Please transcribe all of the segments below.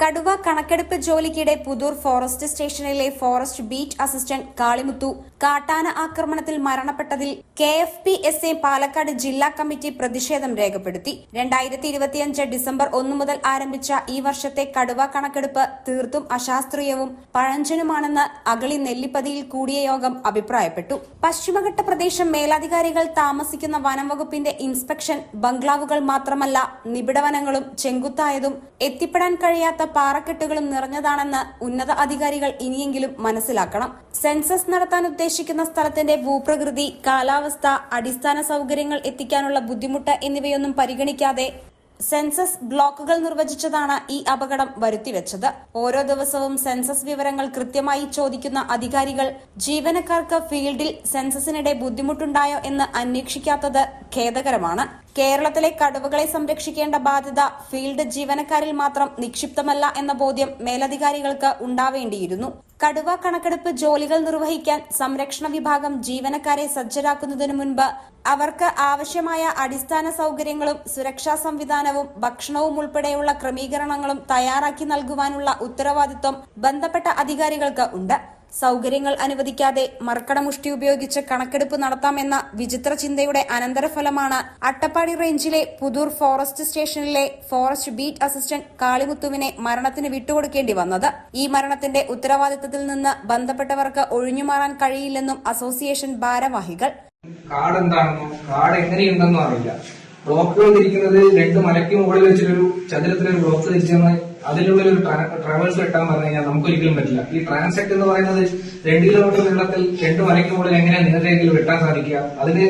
കടുവ കണക്കെടുപ്പ് ജോലിക്കിടെ പുതൂർ ഫോറസ്റ്റ് സ്റ്റേഷനിലെ ഫോറസ്റ്റ് ബീറ്റ് അസിസ്റ്റന്റ് കാളിമുത്തു. കാട്ടാന ആക്രമണത്തിൽ മരണപ്പെട്ടതിൽ K F P S A Palakkad ജില്ലാ കമ്മിറ്റി പ്രതിഷേധം രേഖപ്പെടുത്തി. രണ്ടായിരത്തി ഇരുപത്തിയഞ്ച് ഡിസംബർ ഒന്നു മുതൽ ആരംഭിച്ച ഈ വർഷത്തെ കടുവ കണക്കെടുപ്പ് തീർത്തും അശാസ്ത്രീയവും പഴഞ്ചനുമാണെന്ന് അഗളി നെല്ലിപ്പതിയിൽ കൂടിയ യോഗം അഭിപ്രായപ്പെട്ടു. പശ്ചിമഘട്ട പ്രദേശം മേലധികാരികൾ താമസിക്കുന്ന വനംവകുപ്പിന്റെ ഇൻസ്പെക്ഷൻ ബംഗ്ലാവുകൾ മാത്രമല്ല നിബിഡവനങ്ങളും ചെങ്കുത്തായതും എത്തിപ്പെടാൻ കഴിയാത്ത പാറക്കെട്ടുകളും നിറഞ്ഞതാണെന്ന് ഉന്നത അധികാരികൾ ഇനിയെങ്കിലും മനസ്സിലാക്കണം. സെൻസസ് നടത്താൻ ഉദ്ദേശിക്കുന്ന സ്ഥലത്തിന്റെ ഭൂപ്രകൃതി കാലാവസ്ഥ അടിസ്ഥാന സൗകര്യങ്ങൾ എത്തിക്കാനുള്ള ബുദ്ധിമുട്ട് എന്നിവയൊന്നും പരിഗണിക്കാതെ സെൻസസ് ബ്ലോക്കുകൾ നിർവചിച്ചതാണ് ഈ അപകടം വരുത്തിവെച്ചത്. ഓരോ ദിവസവും സെൻസസ് വിവരങ്ങൾ കൃത്യമായി ചോദിക്കുന്ന അധികാരികൾ ജീവനക്കാർക്ക് ഫീൽഡിൽ സെൻസസിനിടെ ബുദ്ധിമുട്ടുണ്ടായോ എന്ന് അന്വേഷിക്കാത്തത് ഖേദകരമാണ്. കേരളത്തിലെ കടുവകളെ സംരക്ഷിക്കേണ്ട ബാധ്യത ഫീൽഡ് ജീവനക്കാരിൽ മാത്രം നിക്ഷിപ്തമല്ല എന്ന ബോധ്യം മേലധികാരികൾക്ക് ഉണ്ടാവേണ്ടിയിരുന്നു. കടുവ കണക്കെടുപ്പ് ജോലികൾ നിർവഹിക്കാൻ സംരക്ഷണ വിഭാഗം ജീവനക്കാരെ സജ്ജരാക്കുന്നതിനു മുൻപ് അവർക്ക് ആവശ്യമായ അടിസ്ഥാന സൗകര്യങ്ങളും സുരക്ഷാ സംവിധാനവും ഭക്ഷണവും ഉൾപ്പെടെയുള്ള ക്രമീകരണങ്ങളും തയ്യാറാക്കി നൽകുവാനുള്ള ഉത്തരവാദിത്വം ബന്ധപ്പെട്ട അധികാരികൾക്ക് ഉണ്ട്. സൗകര്യങ്ങൾ അനുവദിക്കാതെ മർക്കടമുഷ്ടി ഉപയോഗിച്ച് കണക്കെടുപ്പ് നടത്താമെന്ന വിചിത്ര ചിന്തയുടെ അനന്തരഫലമാണ് അട്ടപ്പാടി റേഞ്ചിലെ പുതൂർ ഫോറസ്റ്റ് സ്റ്റേഷനിലെ ഫോറസ്റ്റ് ബീറ്റ് അസിസ്റ്റന്റ് കാളിമുത്തുവിനെ മരണത്തിന് വിട്ടുകൊടുക്കേണ്ടി വന്നത്. ഈ മരണത്തിന്റെ ഉത്തരവാദിത്തത്തിൽ നിന്ന് ബന്ധപ്പെട്ടവർക്ക് ഒഴിഞ്ഞുമാറാൻ കഴിയില്ലെന്നും അസോസിയേഷൻ ഭാരവാഹികൾ. കാട് എന്താണെന്നോ കാട് അറിയില്ല. ബ്ലോക്കുകൾ തിരിക്കുന്നത് രണ്ട് മലയ്ക്ക് മുകളിൽ വെച്ചിട്ടൊരു ചതുരത്തിലൊരു ബ്ലോക്ക് തിരിച്ചെന്ന് അതിനുള്ളിൽ ഒരു ട്രാവൽസ് വെട്ടാൻ പറഞ്ഞു കഴിഞ്ഞാൽ നമുക്ക് ഒരിക്കലും പറ്റില്ല. ഈ ട്രാൻസെക്ട് എന്ന് പറയുന്നത് രണ്ട് കിലോമീറ്റർ നീളത്തിൽ രണ്ട് മലയ്ക്ക് മുകളിൽ എങ്ങനെയാണ് നേർരേഖയിൽ വെട്ടാൻ സാധിക്കുക അതിന്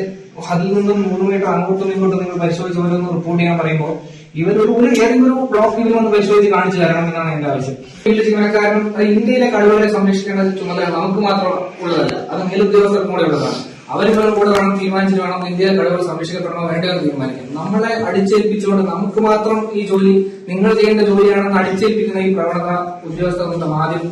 അതിൽ നിന്നും മൂന്ന് മീറ്റർ അങ്ങോട്ടും ഇങ്ങോട്ടും നിങ്ങൾ പരിശോധിച്ച് ഓരോന്ന് റിപ്പോർട്ട് ചെയ്യാൻ പറയുമ്പോൾ ഇവരൊരു ഒരു ഏതെങ്കിലും ഒരു ബ്ലോക്കിൽ വന്ന് പരിശോധിച്ച് കാണിച്ചു തരണം എന്നാണ് എന്റെ ആവശ്യം. ഫീൽഡ് ജീവനക്കാരൻ ഇന്ത്യയിലെ കഴിവുകളെ സംരക്ഷിക്കേണ്ട ചുമതല നമുക്ക് മാത്രം ഉള്ളതല്ല അത് മേലുദ്യോഗസ്ഥർക്കും കൂടെ ഉള്ളതാണ്. അവരുകളും കൂടെ വേണം തീരുമാനിച്ചിട്ട് വേണം ഇന്ത്യ കടകൾ സംരക്ഷിക്കപ്പെടണോ വേണ്ടോ എന്ന് തീരുമാനിക്കും. നമ്മളെ അടിച്ചേൽപ്പിച്ചുകൊണ്ട് നമുക്ക് മാത്രം ഈ ജോലി നിങ്ങൾ ചെയ്യേണ്ട ജോലിയാണെന്ന് അടിച്ചേൽപ്പിക്കുന്ന ഈ പ്രവണത ഉദ്യോഗസ്ഥർ നിന്നും ആദ്യം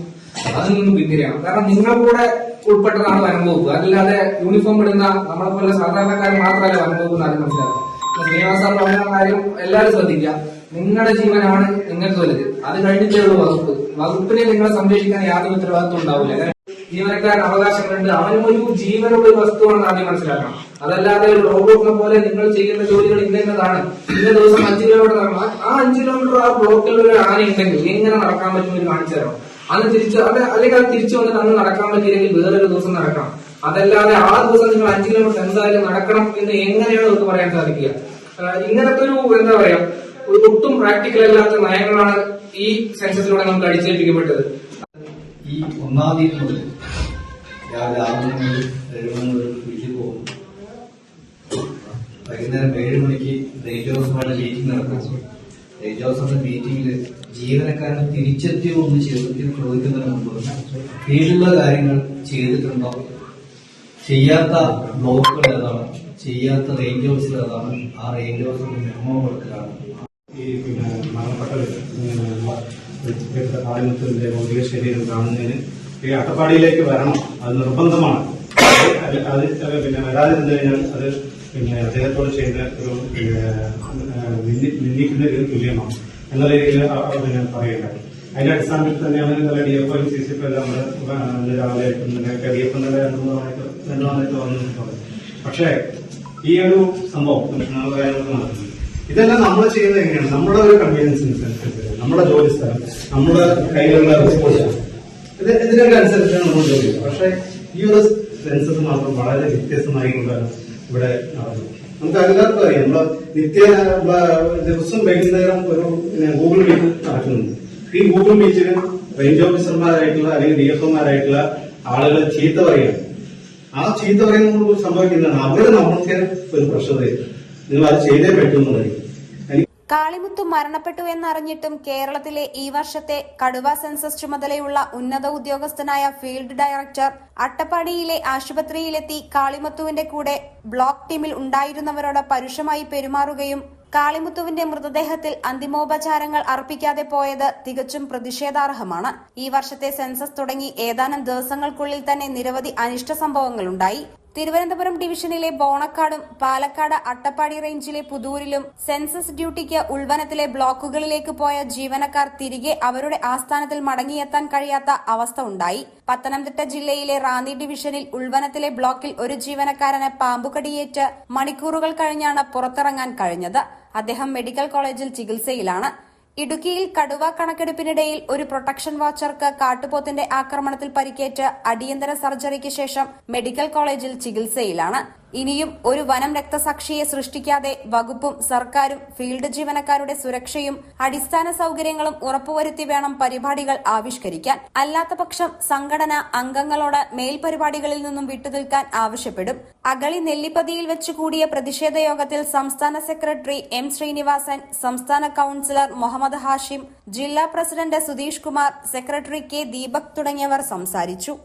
അതിൽ നിന്നും പിന്തിരിയാണ്. കാരണം നിങ്ങളുടെ കൂടെ ഉൾപ്പെട്ടതാണ് വനംവകുപ്പ്. അല്ലാതെ യൂണിഫോം ഇടുന്ന നമ്മളെ പോലെ സാധാരണക്കാർ മാത്രമല്ല വനംവകുപ്പ് ആദ്യം മനസ്സിലാക്കുക. ശ്രീനിവാസ എല്ലാവരും ശ്രദ്ധിക്കുക. നിങ്ങളുടെ ജീവനാണ് നിങ്ങൾക്ക് വലുത്. അത് കഴിഞ്ഞിട്ടേ ഉള്ളൂ വകുപ്പ്. വകുപ്പിനെ നിങ്ങളെ സംരക്ഷിക്കാൻ യാതൊരു ഉത്തരവാദിത്വം ഉണ്ടാവില്ല. ജീവനക്കാരൻ അവകാശങ്ങളുണ്ട്. അവനും ഒരു ജീവനുള്ള വസ്തുവാണ് ആദ്യം മനസ്സിലാക്കണം. അതല്ലാതെ ഒരു റോബോട്ടിനെ പോലെ നിങ്ങൾ ചെയ്യുന്ന ജോലികൾ ഇന്നതാണ്. ഇന്ന ദിവസം അഞ്ച് കിലോമീറ്റർ നടക്കണം ആ- അഞ്ച് കിലോമീറ്റർ ആ ബ്ലോക്കിൽ ഒരു ആന ഉണ്ടെങ്കിൽ എങ്ങനെ നടക്കാൻ പറ്റുമെന്ന് കാണിച്ചു തരണം അന്ന് തിരിച്ച് അത് അല്ലെങ്കിൽ അത് തിരിച്ചു വന്നിട്ട് അന്ന് നടക്കാൻ പറ്റിയില്ലെങ്കിൽ വേറൊരു ദിവസം നടക്കണം. അതല്ലാതെ ആ ദിവസം നിങ്ങൾ അഞ്ച് കിലോമീറ്റർ എന്തായാലും നടക്കണം എന്ന് എങ്ങനെയാണ് നമുക്ക് പറയാൻ സാധിക്കുക? ഇങ്ങനത്തെ ഒരു എന്താ പറയാ ഒരു ഒട്ടും പ്രാക്ടിക്കൽ അല്ലാത്ത നയങ്ങളാണ് ഈ സെൻസസിലൂടെ നമുക്ക് അടിച്ചേൽപ്പിക്കപ്പെട്ടത്. ഈ ഒന്നാം തീയതി മുതൽ രാവിലെ ഏഴ് മണി മുതൽ വീട്ടിൽ പോകും വൈകുന്നേരം ഏഴ് മണിക്ക് റേഞ്ച് ഹൗസുമായിട്ട് മീറ്റിംഗ് നടക്കും ഹൗസിന്റെ മീറ്റിംഗിൽ ജീവനക്കാരൻ തിരിച്ചെത്തിയോ ഒന്ന് ചോദ്യത്തിന് ചോദിക്കുന്നതിന് മുമ്പ് കീഴിലുള്ള കാര്യങ്ങൾ ചെയ്തിട്ടുണ്ടോ ചെയ്യാത്ത ബ്ലോക്കുകൾ ഏതാണ് ചെയ്യാത്ത റേഞ്ച് ഹൗസിൽ ഏതാണ് ആ റേഞ്ച് ഹൗസിന്റെ മെമ്മോ കൊടുക്കലാണ് ഈ പിന്നെ മരണപ്പെട്ട കാലത്തിന്റെ ഭൗതിക ശരീരം കാണുന്നതിന് ഈ അട്ടപ്പാടിയിലേക്ക് വരണം അത് നിർബന്ധമാണ്. അത് പിന്നെ വരാതിരുന്നു കഴിഞ്ഞാൽ അത് പിന്നെ അദ്ദേഹത്തോട് ചെയ്ത ഒരു നിന്ദിക്കുന്ന ഒരു തുല്യമാണ് എന്ന രീതിയിൽ പിന്നെ പറയുകയുണ്ടായി. അതിന്റെ അടിസ്ഥാനത്തിൽ തന്നെയാണ് ഇന്നലെ D F C C F എല്ലാം നമ്മുടെ രാവിലെ ഡി എഫ് ഇന്നലെ രണ്ടു മൂന്ന് മണിക്ക് രണ്ടു മണിക്ക് വന്നിട്ടുണ്ട് പക്ഷേ ഈ ഒരു സംഭവം കാര്യങ്ങളൊക്കെ നടക്കുന്നത് ഇതെല്ലാം നമ്മൾ ചെയ്യുന്നത് എങ്ങനെയാണ്? നമ്മുടെ ഒരു കൺവീനിയൻസ് അനുസരിച്ച്. നമ്മുടെ ജോലി സ്ഥലം നമ്മുടെ കയ്യിലുള്ള റിസോഴ്സ് ഇത് ഇതിനൊക്കെ അനുസരിച്ചാണ് നമ്മൾ ചെയ്യുന്നത് പക്ഷേ ഈ ഒരു സെൻസസ് മാത്രം വളരെ വ്യത്യസ്തമായിക്കൊണ്ടാണ് ഇവിടെ നടന്നത് നമുക്ക് എല്ലാവർക്കും അറിയാം. നമ്മൾ നിത്യ നമ്മൾ ദിവസം വൈകുന്നേരം ഒരു ഗൂഗിൾ മീറ്റ് നടക്കുന്നുണ്ട്. ഈ ഗൂഗിൾ മീറ്റിന് റേഞ്ച് ഓഫീസർമാരായിട്ടുള്ള അല്ലെങ്കിൽ ഡി എഫ് ഒമാരായിട്ടുള്ള ആളുകൾ ചീത്ത പറയുകയാണ് ആ ചീത്ത പറയുന്നത് സംഭവിക്കുന്നതാണ്. അവർ നമ്മൾക്ക് ഒരു പ്രഷർ നിങ്ങൾ അത് ചെയ്തേ പറ്റൂ എന്നുള്ളത് കാളിമുത്തു മരണപ്പെട്ടു എന്നറിഞ്ഞിട്ടും കേരളത്തിലെ ഈ വർഷത്തെ കടുവ സെൻസസ് ചുമതലയുള്ള ഉന്നത ഉദ്യോഗസ്ഥനായ ഫീൽഡ് ഡയറക്ടർ അട്ടപ്പാടിയിലെ ആശുപത്രിയിലെത്തി കാളിമുത്തുവിന്റെ കൂടെ ബ്ലോക്ക് ടീമിൽ ഉണ്ടായിരുന്നവരോട് പരുഷമായി പെരുമാറുകയും കാളിമുത്തുവിന്റെ മൃതദേഹത്തിൽ അന്തിമോപചാരങ്ങൾ അർപ്പിക്കാതെ പോയത് തികച്ചും പ്രതിഷേധാർഹമാണ്. ഈ വർഷത്തെ സെൻസസ് തുടങ്ങി ഏതാനും ദിവസങ്ങൾക്കുള്ളിൽ തന്നെ നിരവധി അനിഷ്ട സംഭവങ്ങളുണ്ടായി. തിരുവനന്തപുരം ഡിവിഷനിലെ ബോണക്കാടും പാലക്കാട് അട്ടപ്പാടി റേഞ്ചിലെ പുതൂരിലും സെൻസസ് ഡ്യൂട്ടിക്ക് ഉൾവനത്തിലെ ബ്ലോക്കുകളിലേക്ക് പോയ ജീവനക്കാർ തിരികെ അവരുടെ ആസ്ഥാനത്തിൽ മടങ്ങിയെത്താൻ കഴിയാത്ത അവസ്ഥ ഉണ്ടായി. പത്തനംതിട്ട ജില്ലയിലെ റാന്നി ഡിവിഷനിൽ ഉൾവനത്തിലെ ബ്ലോക്കിൽ ഒരു ജീവനക്കാരന് പാമ്പുകടിയേറ്റ് മണിക്കൂറുകൾ കഴിഞ്ഞാണ് പുറത്തിറങ്ങാൻ കഴിഞ്ഞത്. അദ്ദേഹം മെഡിക്കൽ കോളേജിൽ ചികിത്സയിലാണ്. ഇടുക്കിയിൽ കടുവ കണക്കെടുപ്പിനിടയിൽ ഒരു പ്രൊട്ടക്ഷൻ വാച്ചർക്ക് കാട്ടുപോത്തിന്റെ ആക്രമണത്തിൽ പരിക്കേറ്റ് അടിയന്തര സർജറിക്ക് ശേഷം മെഡിക്കൽ കോളേജിൽ ചികിത്സയിലാണ്. ഇനിയും ഒരു വനം രക്തസാക്ഷിയെ സൃഷ്ടിക്കാതെ വകുപ്പും സർക്കാരും ഫീൽഡ് ജീവനക്കാരുടെ സുരക്ഷയും അടിസ്ഥാന സൌകര്യങ്ങളും ഉറപ്പുവരുത്തി വേണം പരിപാടികൾ ആവിഷ്കരിക്കാൻ. അല്ലാത്തപക്ഷം സംഘടന അംഗങ്ങളോട് മേൽപരിപാടികളിൽ നിന്നും വിട്ടുനിൽക്കാൻ ആവശ്യപ്പെടും. അഗളി നെല്ലിപ്പതിയിൽ വെച്ച് കൂടിയ പ്രതിഷേധ യോഗത്തിൽ സംസ്ഥാന സെക്രട്ടറി എം ശ്രീനിവാസൻ സംസ്ഥാന കൌൺസിലർ മുഹമ്മദ് ഹാഷിം ജില്ലാ president Sudheesh Kumar secretary K Deepak തുടങ്ങിയവർ സംസാരിച്ചു.